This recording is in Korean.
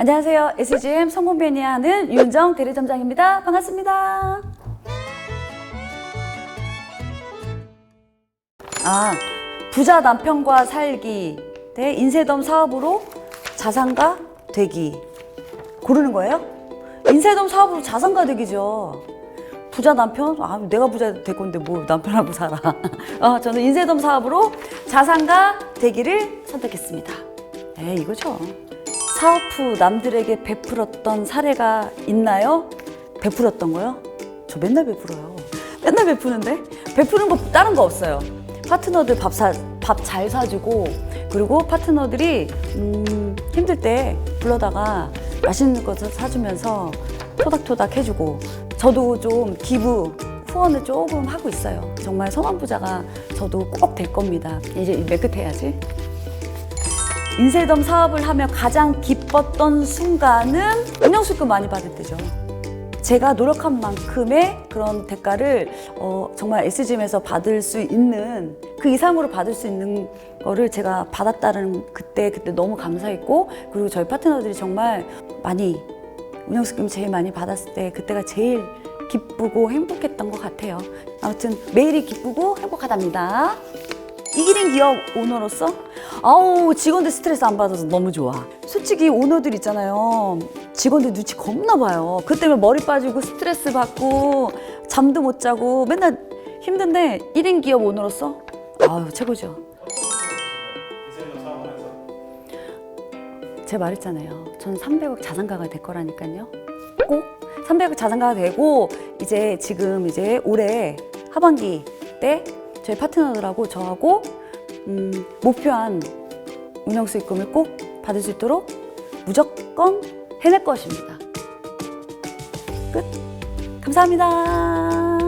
안녕하세요. SGM 성공 매니아하는 윤정 대리점장입니다. 반갑습니다. 아, 부자 남편과 살기 대 인쇄덤 사업으로 자산가 되기 고르는 거예요? 인쇄덤 사업으로 자산가 되기죠. 부자 남편? 아, 내가 부자 될 건데 뭐 남편하고 살아. 어, 저는 인쇄덤 사업으로 자산가 되기를 선택했습니다. 에 이거죠. 사업 후 남들에게 베풀었던 사례가 있나요? 베풀었던 거요? 저 맨날 베풀어요. 맨날 베푸는데? 베푸는 거 다른 거 없어요. 파트너들 밥 사, 밥 잘 사주고, 그리고 파트너들이, 음, 힘들 때 불러다가 맛있는 거 사- 사주면서 토닥토닥 해주고, 저도 좀 기부, 후원을 조금 하고 있어요. 정말 성함부자가 저도 꼭 될 겁니다. 이제 몇끝 해야지. 인쇄덤 사업을 하며 가장 기뻤던 순간은 운영수익금 많이 받을 때죠. 제가 노력한 만큼의 그런 대가를 어, 정말 SGM에서 받을 수 있는 그 이상으로 받을 수 있는 거를 제가 받았다는 그때 그때 너무 감사했고 그리고 저희 파트너들이 정말 많이 운영수익금 제일 많이 받았을 때 그때가 제일 기쁘고 행복했던 것 같아요. 아무튼 매일이 기쁘고 행복하답니다. 이기는 기업 오너로서 아우 직원들 스트레스 안 받아서 너무 좋아. 솔직히 오너들 있잖아요. 직원들 눈치 겁나 봐요. 그 때문에 머리 빠지고 스트레스 받고 잠도 못 자고 맨날 힘든데 1인 기업 오너로서 아유 최고죠. 제가 말했잖아요. 전 300억 자산가가 될 거라니까요. 꼭 300억 자산가가 되고 이제 지금 이제 올해 하반기 때 저희 파트너들하고 저하고 음, 목표한 운영 수익금을 꼭 받을 수 있도록 무조건 해낼 것입니다. 끝. 감사합니다.